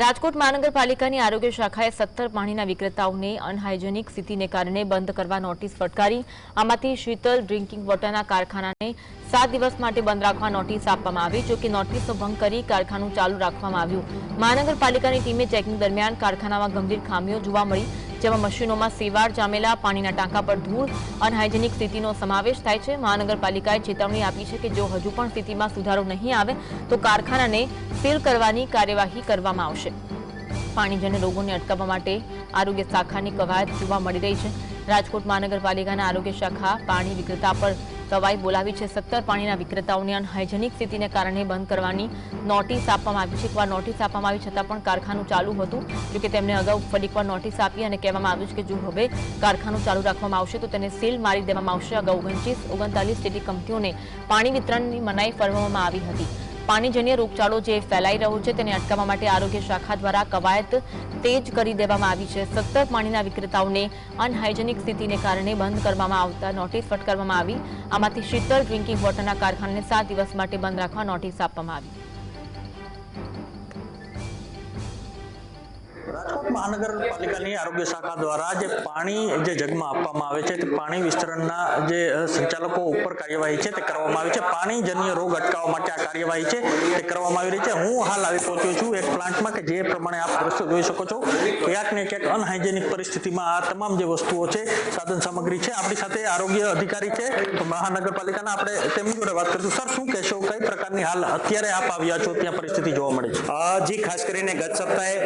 રાજકોટ મહાનગરપાલિકાની આરોગ્ય શાખાએ સત્તર પાણીના વિક્રેતાઓને અનહાઇજેનિક સ્થિતિને કારણે બંધ કરવા નોટિસ ફટકારી. આમાંથી શીતલ ડ્રિંકિંગ વોટરના કારખાનાને સાત દિવસ માટે બંધ રાખવા નોટિસ આપવામાં આવી જોકે નોટિસનો ભંગ કરી કારખાનું ચાલુ રાખવામાં આવ્યું. મહાનગરપાલિકાની ટીમે ચેકિંગ દરમિયાન કારખાનામાં ગંભીર ખામીઓ જોવા મળી, જેમાં મશીનોમાં સેવાળ, જામેલા, પાણીના ટાંકા પર ધૂળ, અનહાઇજેનિક સ્થિતિનો સમાવેશ થાય છે. મહાનગરપાલિકાએ ચેતવણી આપી છે કે જો હજુ પણ સ્થિતિમાં સુધારો નહીં આવે, તો કારખાનાને સીલ કરવાની કાર્યવાહી કરવામાં આવશે. પાણીજન્ય રોગોને અટકાવવા માટે આરોગ્ય શાખાની કવાયત જોવા મળી રહી છે. રાજકોટ મહાનગરપાલિકાના આરોગ્ય શાખા પાણી વિક્રેતા પર કવાયત બોલાવી છે. સત્તર પાણીના વિક્રેતાઓને અનહાઇજેનિક સ્થિતિને કારણે બંધ કરવાની નોટિસ આપવામાં આવી છે. એકવાર નોટિસ આપવામાં આવી છતાં પણ કારખાનું ચાલુ હતું. જોકે તેમણે અગાઉ ફરી એકવાર નોટિસ આપી અને કહેવામાં આવ્યું છે કે જો હવે કારખાનું ચાલુ રાખવામાં આવશે તો તેને સીલ મારી દેવામાં આવશે. અગાઉ ઓગણત્રીસ ઓગણતાલીસ જેટલી કંપનીઓને પાણી વિતરણની મનાઈ ફરવામાં આવી હતી. પાણીજન્ય રોગચાળો જે ફેલાઈ રહ્યો છે તેને અટકાવવા માટે આરોગ્ય શાખા દ્વારા કવાયત તેજ કરી દેવામાં આવી છે. સત્તર પાણીના વિક્રેતાઓને અનહાઇજેનિક સ્થિતિને કારણે બંધ કરવામાં આવતા નોટિસ ફટકારવામાં આવી. આમાંથી શીતળ ડ્રિંકિંગ વોટરના કારખાનાને સાત દિવસ માટે બંધ રાખવા નોટિસ આપવામાં આવી. મહાનગરપાલિકાની આરોગ્ય શાખા દ્વારા જે પાણી જે જગમાં આપવામાં આવે છે તે પાણી વિસ્તરણના જે સંચાલકો ઉપર કાર્યવાહી છે તે કરવામાં આવી છે. પાણીજન્ય રોગ અટકાવવા માટે આ કાર્યવાહી છે તે કરવામાં આવી રહી છે. હું હાલ આવી પહોંચ્યો છું એક પ્લાન્ટમાં કે જે પ્રમાણે આપ દ્રશ્યો જોઈ શકો છો. ક્યાંક ને ક્યાંક અનહાઇજેનિક પરિસ્થિતિમાં આ તમામ જે વસ્તુઓ છે, સાધન સામગ્રી છે, આપણી સાથે આરોગ્ય અધિકારી છે. મહાનગરપાલિકાના આપણે તેમની જોડે વાત કરીશું. સર, શું કહેશો? કઈ પ્રકારની હાલ અત્યારે આપ આવ્યા છો? ત્યાં પરિસ્થિતિ જોવા મળે છે. જે, ખાસ કરીને ગત સપ્તાહે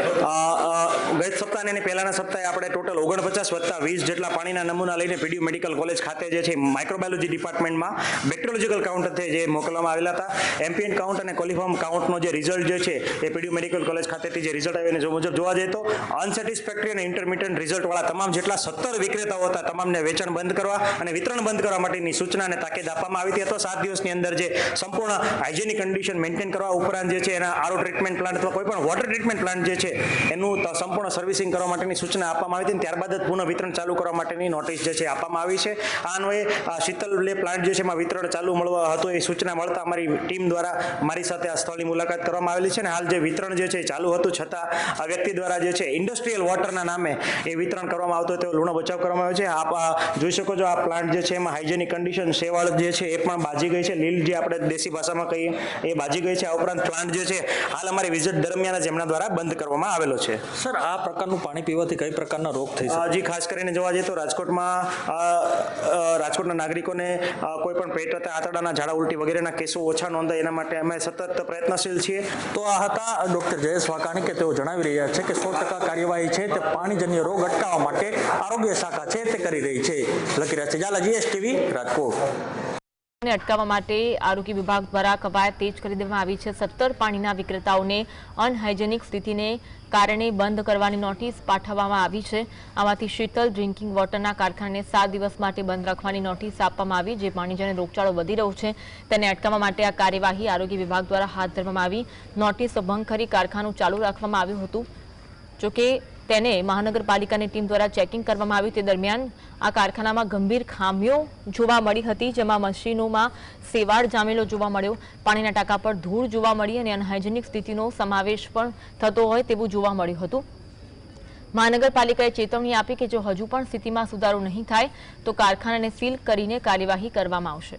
ગત સપ્તાહ અને પહેલાના સપ્તાહે આપણે ટોટલ ઓગણપચાસ વત્તા વીસ જેટલા પાણીના નમૂના લઈને પીડીયુ મેડિકલ કોલેજ ખાતે જે છે માઇક્રોબાયોલોજી ડિપાર્ટમેન્ટમાં બેક્ટેરોલોજીકલ કાઉન્ટરથી જે મોકલવામાં આવેલા હતા. એમ્પિયન કાઉન્ટ અને કોલિફોર્મ કાઉન્ટનો જે રિઝલ્ટ જે છે એ પીડીયુ મેડિકલ કોલેજ ખાતેથી જે રિઝલ્ટ આવ્યું જો મુજબ જોવા જઈએ તો અનસેટિસ્ફેક્ટરી અને ઇન્ટરમીડિયન્ટ રિઝલ્ટવાળા તમામ જેટલા સત્તર વિક્રેતાઓ હતા તમામને વેચાણ બંધ કરવા અને વિતરણ બંધ કરવા માટેની સૂચના અને તાકીદ આપવામાં આવી હતી. અથવા સાત દિવસની અંદર જે સંપૂર્ણ હાઇજેનિક કન્ડિશન મેન્ટેન કરવા ઉપરાંત જે છે એના આરો ટ્રીટમેન્ટ પ્લાન્ટ અથવા કોઈ પણ વોટર ટ્રીટમેન્ટ પ્લાન્ટ જે છે એનું ત- સંપૂર્ણ સર્વિસિંગ કરવા માટેની સૂચના આપવામાં આવી હતી ત્યારબાદ જ પુનઃ વિતરણ ચાલુ કરવા માટેની નોટિસ જે છે આપવામાં આવી છે. આ અન્વયે શીતલ લે પ્લાન્ટ જે છે એમાં વિતરણ ચાલુ મળવા હતું એ સૂચના મળતા અમારી ટીમ દ્વારા મારી સાથે આ સ્થળની મુલાકાત કરવામાં આવેલી છે અને હાલ જે વિતરણ જે છે ચાલુ હતું છતાં આ વ્યક્તિ દ્વારા જે છે ઇન્ડસ્ટ્રીયલ વોટરના નામે એ વિતરણ કરવામાં આવતું તેવો લૂણો બચાવ કરવામાં આવ્યો છે. આપ જોઈ શકો છો આ પ્લાન્ટ જે છે એમાં હાઇજેનિક કન્ડિશન શેવાળ જે છે એ પણ બાજી ગઈ છે. લીલ જે આપણે દેશી ભાષામાં કહીએ એ બાજી ગઈ છે. આ ઉપરાંત પ્લાન્ટ જે છે હાલ અમારી વિઝિટ દરમિયાન જ એમના દ્વારા બંધ કરવામાં આવેલો છે. સર, આ પ્રકારનું પાણી પીવાથી કઈ પ્રકારના રોગ થઈ શકે? અ, જી ખાસ કરીને જોવા જઈએ તો રાજકોટમાં રાજકોટના નાગરિકોને કોઈ પણ પેટ અથવા આંતરડાના ઝાડા ઉલટી વગેરેના કેસો ઓછા નોંધાય એના માટે અમે સતત પ્રયત્નશીલ છીએ. તો આ હતા ડોક્ટર જયેશ વાકાણી કે તેઓ જણાવી રહ્યા છે કે સો ટકા કાર્યવાહી છે તે પાણીજન્ય રોગ અટકાવવા માટે આરોગ્ય શાખા છે તે કરી રહી છે. લખી રહ્યા છે. ઝાલા જીએસટીવી રાજકોટ. અટકાવવા માટે આરોગ્ય વિભાગ દ્વારા કવાયત તેજ કરી દેવામાં આવી છે. સત્તર પાણીના વિક્રેતાઓને અનહાઇજેનિક સ્થિતિને કારણે બંધ કરવાની નોટિસ પાઠવવામાં આવી છે. આમાંથી શીતલ ડ્રિંકિંગ વોટરના કારખાને સાત દિવસ માટે બંધ રાખવાની નોટિસ આપવામાં આવી, જે પાણીજન્ય રોગચાળો વધી રહ્યો છે. તેને અટકાવવા માટે આ કાર્યવાહી આરોગ્ય વિભાગ દ્વારા હાથ ધરવામાં આવી. નોટિસ ભંગ કરી કારખાનું ચાલુ રાખવામાં આવ્યું હતું. જોકે તેને મહાનગરપાલિકાની ટીમ દ્વારા ચેકિંગ કરવામાં આવ્યું. તે દરમિયાન આ કારખાનામાં ગંભીર ખામીઓ જોવા મળી હતી, જેમાં મશીનોમાં સેવાળ જામેલો જોવા મળ્યો. પાણીના ટાંકા પર ધૂળ જોવા મળી અને અનહાઇજેનિક સ્થિતિનો સમાવેશ પણ થતો હોય તેવું જોવા મળ્યું હતું. મહાનગરપાલિકાએ ચેતવણી આપી કે જો હજુ પણ સ્થિતિમાં સુધારો નહીં થાય, તો કારખાનાને સીલ કરીને કાર્યવાહી કરવામાં આવશે.